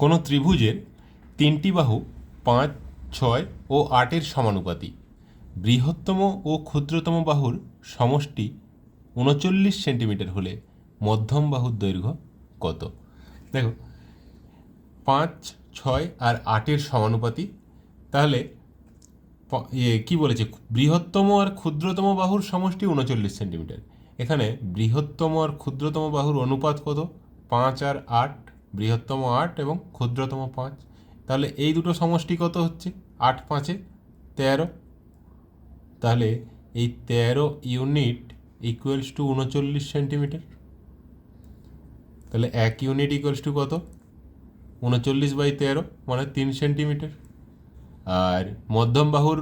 কোনো ত্রিভুজের তিনটি বাহু পাঁচ, ছয় ও আটের সমানুপাতি। বৃহত্তম ও ক্ষুদ্রতম বাহুর সমষ্টি উনচল্লিশ সেন্টিমিটার হলে মধ্যম বাহুর দৈর্ঘ্য কত? দেখো, পাঁচ, ছয় আর আটের সমানুপাতি, তাহলে কী বলেছে? বৃহত্তম আর ক্ষুদ্রতম বাহুর সমষ্টি উনচল্লিশ সেন্টিমিটার। এখানে বৃহত্তম আর ক্ষুদ্রতম বাহুর অনুপাত কত? পাঁচ আর আট বৃহত্তম আট এবং ক্ষুদ্রতম পাঁচ। তাহলে এই দুটো সমষ্টি কত হচ্ছে? আট পাঁচে তেরো। তাহলে এই তেরো ইউনিট ইকুয়ালস টু উনচল্লিশ সেন্টিমিটার তাহলে এক ইউনিট ইকুয়ালস টু কত? উনচল্লিশ বাই তেরো মানে তিন সেন্টিমিটার আর মধ্যম বাহুর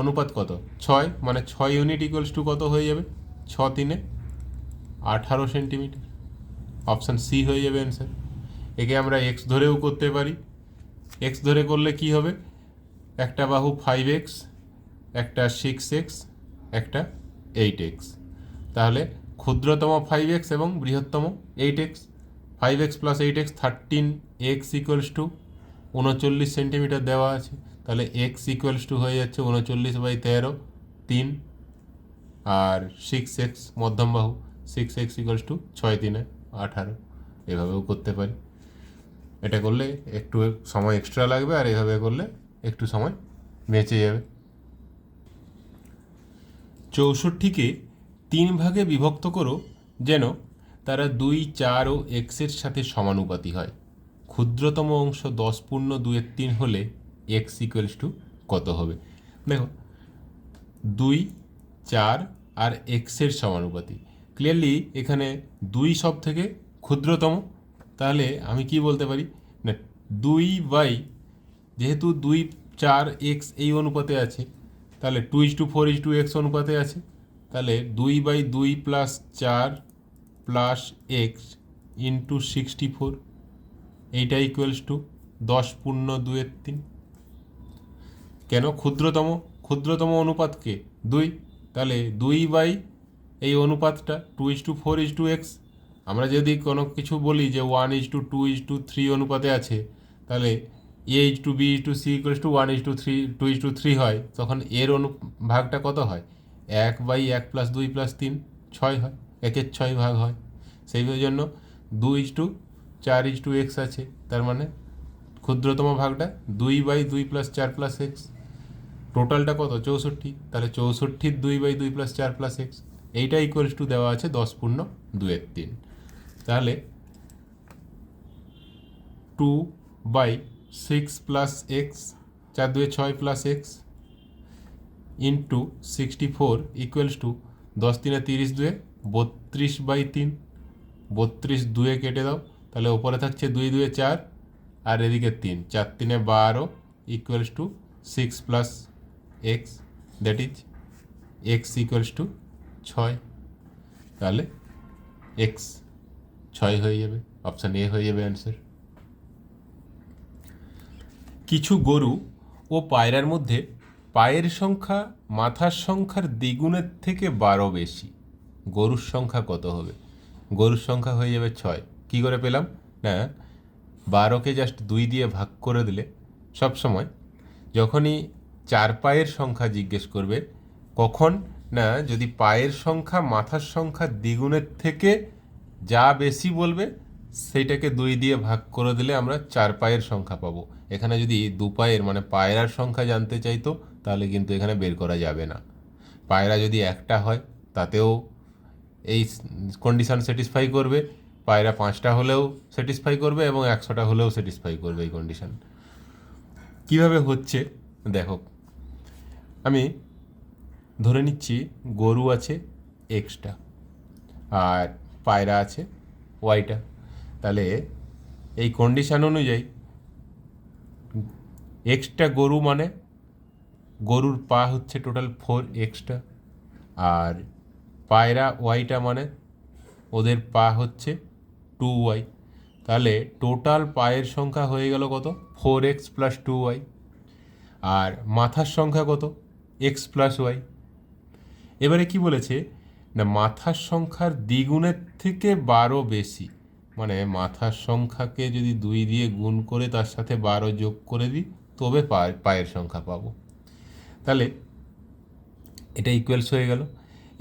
অনুপাত কত? ছয় মানে ছয় ইউনিট ইকুয়ালস টু কত হয়ে যাবে? ছ তিনে। আঠারো সেন্টিমিটার অপশান সি হয়ে যাবে অ্যান্সার একে আমরা এক্স ধরেও করতে পারি। এক্স ধরে করলে কি হবে? একটা বাহু ফাইভ এক্স একটা সিক্স এক্স একটা এইট এক্স তাহলে ক্ষুদ্রতম ফাইভ এক্স এবং বৃহত্তম eight x five x plus eight x thirteen x equals to উনচল্লিশ সেন্টিমিটার দেওয়া আছে। তাহলে এক্স ইকুয়ালস টু হয়ে যাচ্ছে উনচল্লিশ বাই তেরো, তিন। আর সিক্স এক্স মধ্যম বাহু সিক্স এক্স ইকুয়ালস টু ছয়, তিনে, আঠারো। এভাবেও করতে পারি। এটা করলে একটু সময় এক্সট্রা লাগবে আর এভাবে করলে একটু সময় বেঁচে যাবে। চৌষট্টিকে তিন ভাগে বিভক্ত করো যেন তারা দুই, চার ও এক্সের সাথে সমানুপাতি হয়। ক্ষুদ্রতম অংশ দশ পূর্ণ দুয়ের তিন হলে এক্স ইকুয়ালস টু কত হবে? দেখো, দুই, চার আর এক্সের সমানুপাতি। ক্লিয়ারলি এখানে দুই সব থেকে ক্ষুদ্রতম। তাহলে আমি কি বলতে পারি? না, দুই বাই, যেহেতু দুই চার এক্স এই অনুপাতে আছে, তাহলে two is to four is to x অনুপাতে আছে, তাহলে দুই বাই দুই প্লাস চার plus x into sixty four এইটা ইকুয়ালস টু দশ পূর্ণ দুয়ের তিন। কেন? ক্ষুদ্রতম ক্ষুদ্রতম অনুপাতকে দুই। তাহলে দুই বাই এই অনুপাতটা two is to four is to x আমরা যদি কোনো কিছু বলি যে one is to two is to two অনুপাতে to, three A is to B is to C equals to one is to three two is to three হয়, তখন এর অনু, ভাগটা কত হয়? এক বাই এক প্লাস দুই প্লাস তিন, ছয় হয়, একের ছয় ভাগ হয়। সেই জন্য দুই ইজ টু চার ইজ টু এক্স আছে, তার মানে ক্ষুদ্রতম ভাগটা দুই বাই দুই প্লাস চার প্লাস এক্স টোটালটা কত? চৌষট্টি, তাহলে চৌষট্টির দুই বাই দুই প্লাস চার প্লাস এক্স এইটা ইকুয়ালস টু দেওয়া আছে দশ পূর্ণ দুয়ের তিন। তাহলে two by six plus x চার দুয়ে ছয় plus x into sixty four equals to দশ তিনে তিরিশ দুয়ে বত্রিশ বাই তিন। বত্রিশ দুয়ে কেটে দাও, তাহলে ওপরে থাকছে দুই দুয়ে চার, আর এদিকে তিন। চার তিনে বারো equals to six plus x that is x equals to ছয়। তাহলে এক্স ছয় হয়ে যাবে অপশান এ হয়ে যাবে অ্যান্সার কিছু গরু ও পায়রার মধ্যে পায়ের সংখ্যা মাথার সংখ্যার দ্বিগুণের থেকে বারো বেশি। গরুর সংখ্যা কত হবে? গরুর সংখ্যা হয়ে যাবে ছয়। কী করে পেলাম? না, বারোকে জাস্ট দুই দিয়ে ভাগ করে দিলে সব সময় যখনই চার পায়ের সংখ্যা জিজ্ঞেস করবে, কখন? না, যদি পায়ের সংখ্যা মাথার সংখ্যা দ্বিগুণের থেকে যা বেশি বলবে, সেইটাকে দুই দিয়ে ভাগ করে দিলে আমরা চার পায়ের সংখ্যা পাবো। এখানে যদি দু পায়ের মানে পায়রার সংখ্যা জানতে চাইতো, তাহলে কিন্তু এখানে বের করা যাবে না। পায়রা যদি একটা হয়, তাতেও এই কন্ডিশান স্যাটিসফাই করবে। পায়রা পাঁচটা হলেও স্যাটিসফাই করবে এবং একশোটা হলেও স্যাটিসফাই করবে এই কন্ডিশান কীভাবে হচ্ছে? দেখো, আমি ধরে নিচ্ছি গরু আছে এক্সটা আর পায়রা আছে ওয়াইটা তাহলে এই কন্ডিশন অনুযায়ী এক্সটা গরু মানে গরুর পা হচ্ছে টোটাল ফোর এক্সটা আর পায়রা ওয়াইটা মানে ওদের পা হচ্ছে টু ওয়াই তাহলে টোটাল পায়ের সংখ্যা হয়ে গেল কত? Four x plus two y আর মাথার সংখ্যা কত? এক্স প্লাস ওয়াই এবারে কি বলেছে? না মাথার সংখ্যার দ্বিগুণের থেকে বারো বেশি। মানে মাথার সংখ্যাকে যদি দুই দিয়ে গুণ করে তার সাথে বারো যোগ করে দিই, তবে পায়ের সংখ্যা পাবো। তাহলে এটা ইকুয়ালস হয়ে গেল।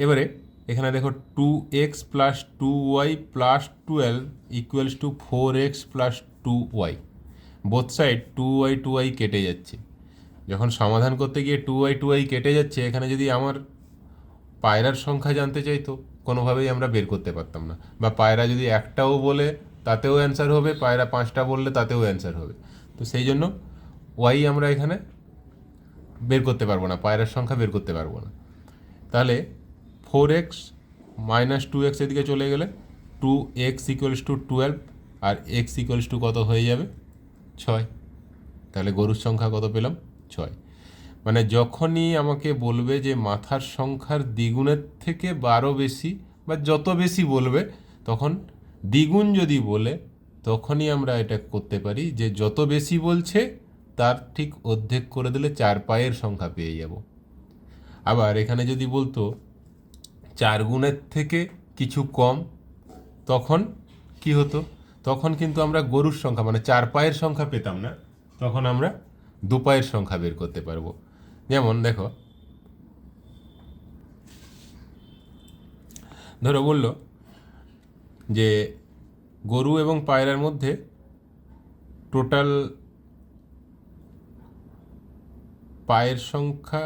এবারে এখানে দেখো two x plus two y plus twelve equals to four x plus two y both side two y two y কেটে যাচ্ছে। যখন সমাধান করতে গিয়ে টু ওয়াই টু ওয়াই কেটে যাচ্ছে, এখানে যদি আমার পায়রার সংখ্যা জানতে চাইতো কোনোভাবেই আমরা বের করতে পারতাম না। বা পায়রা যদি একটাও বলে, তাতেও অ্যান্সার হবে, পায়রা পাঁচটা বললে তাতেও অ্যান্সার হবে। তো সেই জন্য ওয়াই আমরা এখানে বের করতে পারব না, পায়রার সংখ্যা বের করতে পারব না। তাহলে four x minus two x এদিকে চলে গেলে two x equals to twelve R x equals to কত হয়ে যাবে? ছয়। তাহলে গরুর সংখ্যা কত পেলাম? ছয়। মানে যখনই আমাকে বলবে যে মাথার সংখ্যার দ্বিগুণের থেকে বারো বেশি বা যত বেশি বলবে, তখন দ্বিগুণ যদি বলে, তখনই আমরা এটা করতে পারি যে যত বেশি বলছে, তার ঠিক অর্ধেক করে দিলে চার পায়ের সংখ্যা পেয়ে যাব। আবার এখানে যদি বলতো, চার গুণের থেকে কিছু কম, তখন কি হতো? তখন কিন্তু আমরা গরুর সংখ্যা মানে চার পায়ের সংখ্যা পেতাম না, তখন আমরা দু পায়ের সংখ্যা বের করতে পারব। যেমন দেখো। ধরো বলল যে গরু এবং পায়রার মধ্যে টোটাল পায়ের সংখ্যা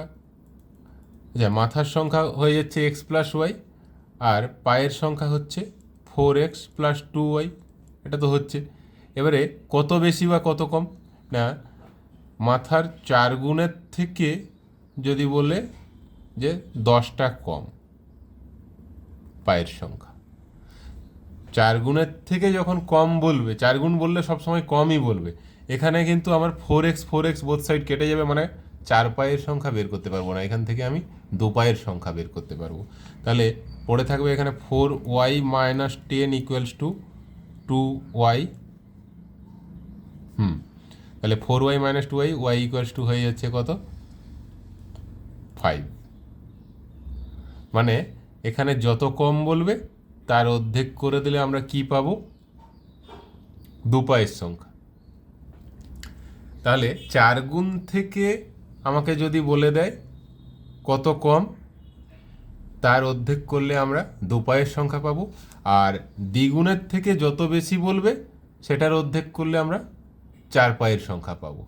আচ্ছা মাথার সংখ্যা হয়ে যাচ্ছে এক্স প্লাস ওয়াই আর পায়ের সংখ্যা হচ্ছে four x plus two y এটা তো হচ্ছে। এবারে কত বেশি বা কত কম? না মাথার চার গুণের থেকে যদি বলে যে দশটা কম, পায়ের সংখ্যা। চার গুণের থেকে যখন কম বলবে, চার গুণ বললে সবসময় কমই বলবে। এখানে কিন্তু আমার four x four x both side কেটে যাবে মানে চার পায়ের সংখ্যা বের করতে পারব না। এখান থেকে আমি দু পায়ের সংখ্যা বের করতে পারব। তাহলে পড়ে থাকবে এখানে four y minus ten equals to two y hmm তাহলে four y minus two y y equals to হয়ে যাচ্ছে কত? ফাইভ মানে এখানে যত কম বলবে, তার অর্ধেক করে দিলে আমরা কি পাবো? দু পায়ের সংখ্যা। তাহলে চার গুণ থেকে আমাকে যদি বলে দেয় কত কম, তার অর্ধেক করলে আমরা দু পায়ের সংখ্যা পাবো। আর দ্বিগুণের থেকে যত বেশি বলবে, সেটার অর্ধেক করলে আমরা চার পায়ের সংখ্যা পাবো।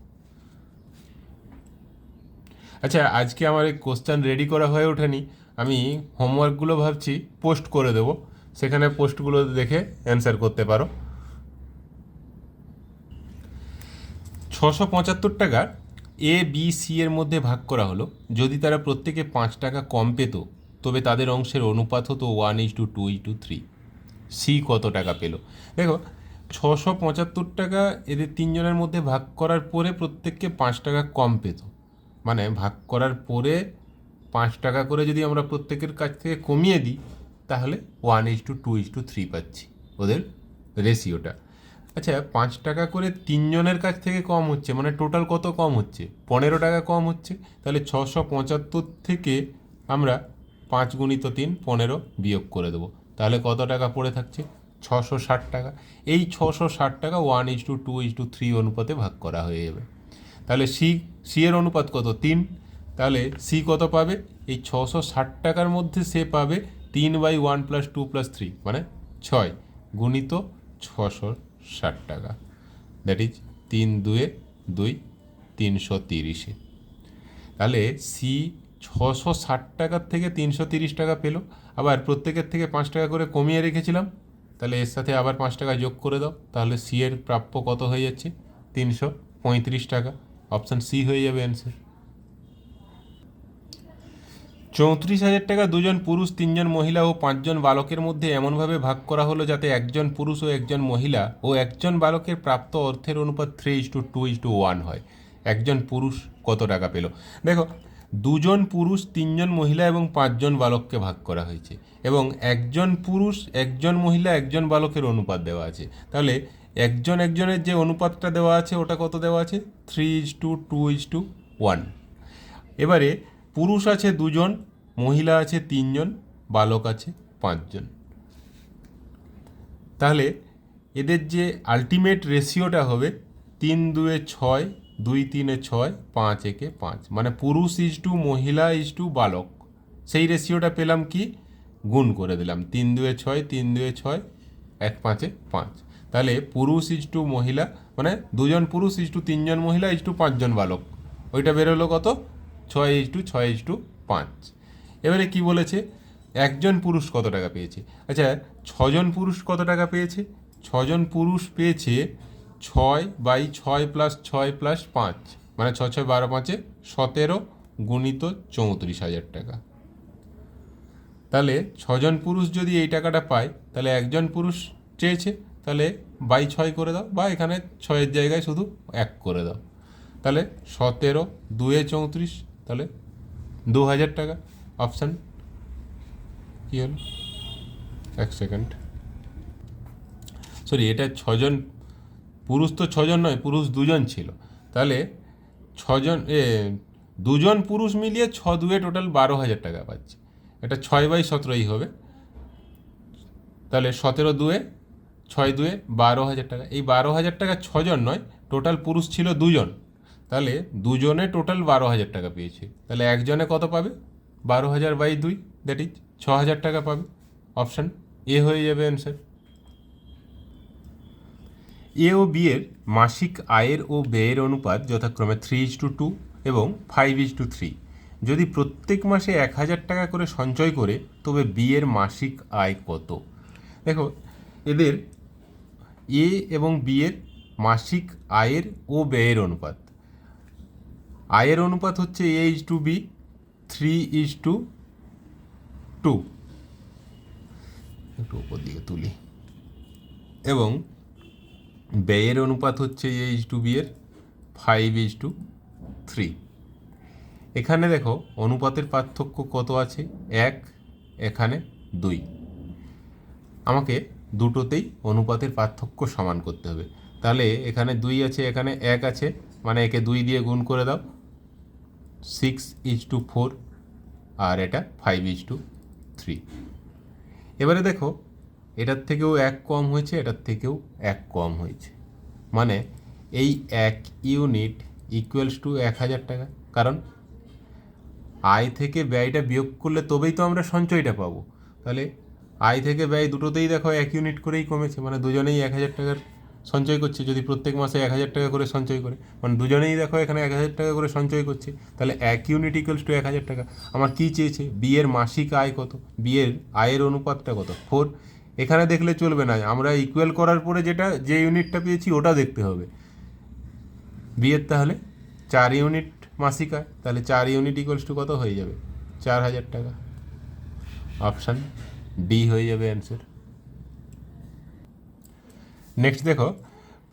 আচ্ছা আজকে আমার এই কোশ্চেন রেডি করা হয়ে ওঠেনি। আমি হোমওয়ার্কগুলো ভাবছি পোস্ট করে দেবো। সেখানে পোস্টগুলো দেখে অ্যান্সার করতে পারো। ছশো পঁচাত্তর টাকা এ বি সি এর মধ্যে ভাগ করা হলো। যদি তারা প্রত্যেকে পাঁচ টাকা কম পেত, তবে তাদের অংশের অনুপাত হতো one is to two is to three C কত টাকা পেল? দেখো ছশো পঁচাত্তর টাকা এদের তিনজনের মধ্যে ভাগ করার পরে প্রত্যেককে পাঁচ টাকা কম পেত। মানে ভাগ করার পরে পাঁচ টাকা করে যদি আমরা প্রত্যেকের কাছ থেকে কমিয়ে দিই, তাহলে one is to two is to three পাচ্ছি ওদের রেশিওটা আচ্ছা পাঁচ টাকা করে তিনজনের কাছ থেকে কম হচ্ছে মানে টোটাল কত কম হচ্ছে? পনেরো টাকা কম হচ্ছে, তাহলে ছশো পঁচাত্তর থেকে আমরা পাঁচ গুণিত তিন, পনেরো বিয়োগ করে দেবো। তাহলে কত টাকা পড়ে থাকছে? ছশো ষাট টাকা। এই ছশো ষাট টাকা one is to two is to three অনুপাতে ভাগ করা হয়ে যাবে। তাহলে সি সি এর অনুপাত কত? তিন। তাহলে সি কত পাবে? এই ছশো ষাট টাকার মধ্যে সে পাবে তিন by one plus two plus three মানে ছয় গুণিত ছশো ষাট টাকা। দ্যাট ইজ তিন দুয়ে দুই, তিনশো তিরিশে। তাহলে সি ছশো ষাট টাকার থেকে তিনশো তিরিশ টাকা পেল। আবার প্রত্যেকের থেকে পাঁচ টাকা করে কমিয়ে রেখেছিলাম। তাহলে এর সাথে আবার পাঁচ টাকা যোগ করে দাও, তাহলে সি এর প্রাপ্য কত হয়ে যাচ্ছে? তিনশো পঁয়ত্রিশ টাকা। অপশান সি হয়ে যাবে অ্যান্সার চৌত্রিশ হাজার টাকা দুজন পুরুষ, তিনজন মহিলা ও পাঁচজন বালকের মধ্যে এমনভাবে ভাগ করা হলো যাতে একজন পুরুষ ও একজন মহিলা ও একজন বালকের প্রাপ্ত অর্থের অনুপাত three is to two is to one হয়। একজন পুরুষ কত টাকা পেল? দেখো দুজন পুরুষ, তিনজন মহিলা এবং পাঁচজন বালককে ভাগ করা হয়েছে এবং একজন পুরুষ, একজন মহিলা, একজন বালকের অনুপাত দেওয়া আছে। তাহলে একজন একজনের যে অনুপাতটা দেওয়া আছে, ওটা কত দেওয়া আছে? Three is to two is to one এবারে পুরুষ আছে দুজন, মহিলা আছে তিনজন, বালক আছে পাঁচজন। তাহলে এদের যে আলটিমেট রেশিওটা হবে, তিন দুয়ে ছয় দুই তিনে ছয়, পাঁচ একে পাঁচ। মানে পুরুষ ইজ টু, মহিলা ইজ টু, বালক। সেই রেশিওটা পেলাম কি? গুণ করে দিলাম। তিন দুয়ে ছয়, তিন দুয়ে ছয়, এক পাঁচে পাঁচ। তাহলে পুরুষ ইজ টু, মহিলা মানে দুজন পুরুষ ইজ টু, তিনজন মহিলা ইজ টু, পাঁচজন বালক। ওইটা বেরোলো কত? ছয় ইজ টু, ছয় ইজ টু, পাঁচ। এবারে কি বলেছে? একজন পুরুষ কত টাকা পেয়েছে? আচ্ছা ছজন পুরুষ কত টাকা পেয়েছে? ছজন পুরুষ পেয়েছে ছয় বাই ছয় প্লাস ছয় প্লাস পাঁচ মানে ছ ছয় বারো পাঁচে সতেরো গুণিত চৌত্রিশ হাজার টাকা। তাহলে ছজন পুরুষ যদি এই টাকাটা পায়, তাহলে একজন পুরুষ চেয়েছে, তাহলে বাই ছয় করে দাও বা এখানে ছয়ের জায়গায় শুধু এক করে দাও। তাহলে সতেরো দুয়ে চৌত্রিশ, তাহলে দু হাজার টাকা। অপশান কী হলো? এক সেকেন্ড। সরি, এটা ছজন পুরুষ তো ছজন নয়, পুরুষ দুজন ছিল। তাহলে ছজন, এ, দুজন পুরুষ মিলিয়ে ছ দুয়ে টোটাল বারো হাজার টাকা পাচ্ছে। এটা ছয় বাই সতেরোই হবে। তাহলে সতেরো দুয়ে, ছয় দুয়ে বারো হাজার টাকা। এই বারো হাজার টাকা ছজন নয় টোটাল পুরুষ ছিল দুজন। তাহলে দুজনে টোটাল বারো হাজার টাকা পেয়েছে। তাহলে একজনে কত পাবে? বারো হাজার বাই দুই দ্যাট ইজ ছ হাজার টাকা পাবে। অপশান এ হয়ে যাবে অ্যান্সার এ ও বি এর মাসিক আয়ের ও ব্যয়ের অনুপাত যথাক্রমে থ্রি ইজ টু টু এবং ফাইভ ইজ টু থ্রি যদি প্রত্যেক মাসে এক হাজার টাকা করে সঞ্চয় করে, তবে বি এর মাসিক আয় কত? দেখো, এদের এ এবং বি এর মাসিক আয়ের ও ব্যয়ের অনুপাত। আয়ের অনুপাত হচ্ছে A is to B three is to two একটু উপর দিকে তুলি। এবং ব্যয়ের অনুপাত হচ্ছে এ ইজ টু বি এর ফাইভ ইজ টু থ্রি এখানে দেখো অনুপাতের পার্থক্য কত আছে? এক, এখানে দুই। আমাকে দুটোতেই অনুপাতের পার্থক্য সমান করতে হবে। তাহলে এখানে দুই আছে, এখানে এক আছে মানে একে দুই দিয়ে গুণ করে দাও। সিক্স ইজ টু ফোর আর এটা ফাইভ ইজ টু থ্রি এবারে দেখো এটার থেকেও এক কম হয়েছে, এটার থেকেও এক কম হয়েছে। মানে এই এক ইউনিট ইকুয়ালস টু এক হাজার টাকা। কারণ আয় থেকে ব্যয়টা বিয়োগ করলে তবেই তো আমরা সঞ্চয়টা পাবো। তাহলে আয় থেকে ব্যয় দুটোতেই দেখো এক ইউনিট করেই কমেছে। মানে দুজনেই এক হাজার টাকার সঞ্চয় করছে। যদি প্রত্যেক মাসে এক হাজার টাকা করে সঞ্চয় করে মানে দুজনেই দেখো এখানে এক হাজার টাকা করে সঞ্চয় করছে। তাহলে এক ইউনিট ইকুয়ালস টু এক হাজার টাকা। আমার কী চেয়েছে? বিয়ের মাসিক আয় কত? বিয়ের আয়ের অনুপাতটা কত? ফোর এখানে দেখলে চলবে না। আমরা ইকুয়াল করার পরে যেটা, যে ইউনিটটা পেয়েছি, ওটা দেখতে হবে। বিয়ের তাহলে চার ইউনিট মাসিক তাহলে চার ইউনিট ইকুয়ালস টু কত হয়ে যাবে? চার হাজার টাকা। অপশান ডি হয়ে যাবে অ্যান্সার নেক্সট দেখো,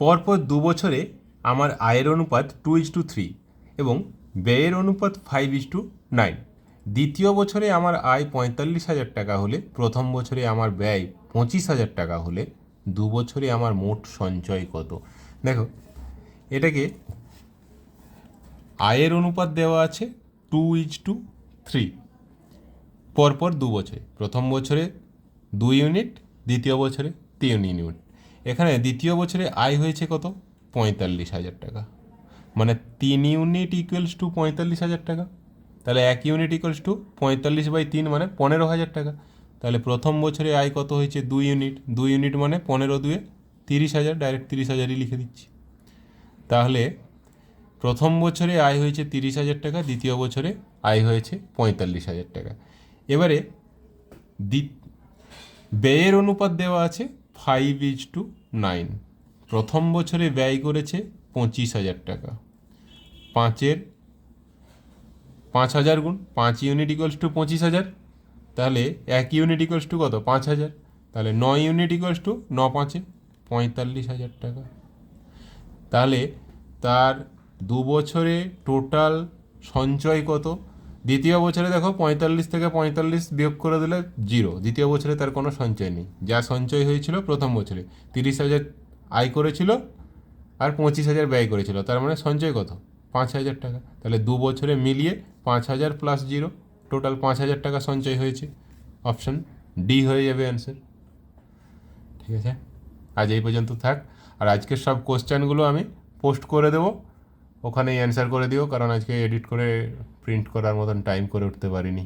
পরপর দু বছরে আমার আয়ের অনুপাত টু ইজ টু থ্রি এবং ব্যয়ের অনুপাত ফাইভ ইজ টু নাইন দ্বিতীয় বছরে আমার আয় পঁয়তাল্লিশ হাজার টাকা হলে প্রথম বছরে আমার ব্যয় পঁচিশ হাজার টাকা হলে দু বছরে আমার মোট সঞ্চয় কত? দেখো, এটাকে আয়ের অনুপাত দেওয়া আছে টু ইজ টু থ্রি পরপর দু বছরে। প্রথম বছরে দুই ইউনিট, দ্বিতীয় বছরে তিন ইউনিট। এখানে দ্বিতীয় বছরে আয় হয়েছে কত? পঁয়তাল্লিশ হাজার টাকা। মানে তিন ইউনিট ইকুয়ালস টু পঁয়তাল্লিশ হাজার টাকা। তাহলে এক ইউনিট ইকুয়ালস টু পঁয়তাল্লিশ বাই তিন মানে পনেরো হাজার টাকা। তাহলে প্রথম বছরে আয় কত হয়েছে? দুই ইউনিট দুই ইউনিট মানে পনেরো দুয়ে তিরিশ হাজার ডাইরেক্ট তিরিশ হাজারই লিখে দিচ্ছি। তাহলে প্রথম বছরে আয় হয়েছে তিরিশ হাজার টাকা, দ্বিতীয় বছরে আয় হয়েছে পঁয়তাল্লিশ হাজার টাকা। এবারে ব্যয়ের অনুপাত দেওয়া আছে ফাইভ ইজ টু নাইন প্রথম বছরে ব্যয় করেছে পঁচিশ হাজার টাকা। পাঁচের, পাঁচ হাজার গুণ পাঁচ ইউনিট ইকুয়ালস টু পঁচিশ হাজার। তাহলে এক ইউনিট ইকুয়ালস টু কত? পাঁচ হাজার। তাহলে ন ইউনিট ইকুয়ালস টু ন পাঁচে। পঁয়তাল্লিশ হাজার টাকা। তাহলে তার দু বছরে টোটাল সঞ্চয় কত? দ্বিতীয় বছরে দেখো পঁয়তাল্লিশ থেকে পঁয়তাল্লিশ বিয়োগ করে দিলে জিরো দ্বিতীয় বছরে তার কোনো সঞ্চয় নেই। যা সঞ্চয় হয়েছিল প্রথম বছরে। তিরিশ হাজার আয় করেছিল আর পঁচিশ হাজার ব্যয় করেছিল। তার মানে সঞ্চয় কত? পাঁচ হাজার টাকা। তাহলে দু বছরে মিলিয়ে পাঁচ হাজার প্লাস জিরো টোটাল পাঁচ হাজার টাকা সঞ্চয় হয়েছে। অপশন ডি হয়ে যাবে অ্যান্সার ঠিক আছে? আজ এই পর্যন্ত থাক। আর আজকের সব কোশ্চেনগুলো আমি পোস্ট করে দেবো। ওখানেই অ্যান্সার করে দিও, কারণ আজকে এডিট করে প্রিন্ট করার মতন টাইম করে উঠতে পারিনি।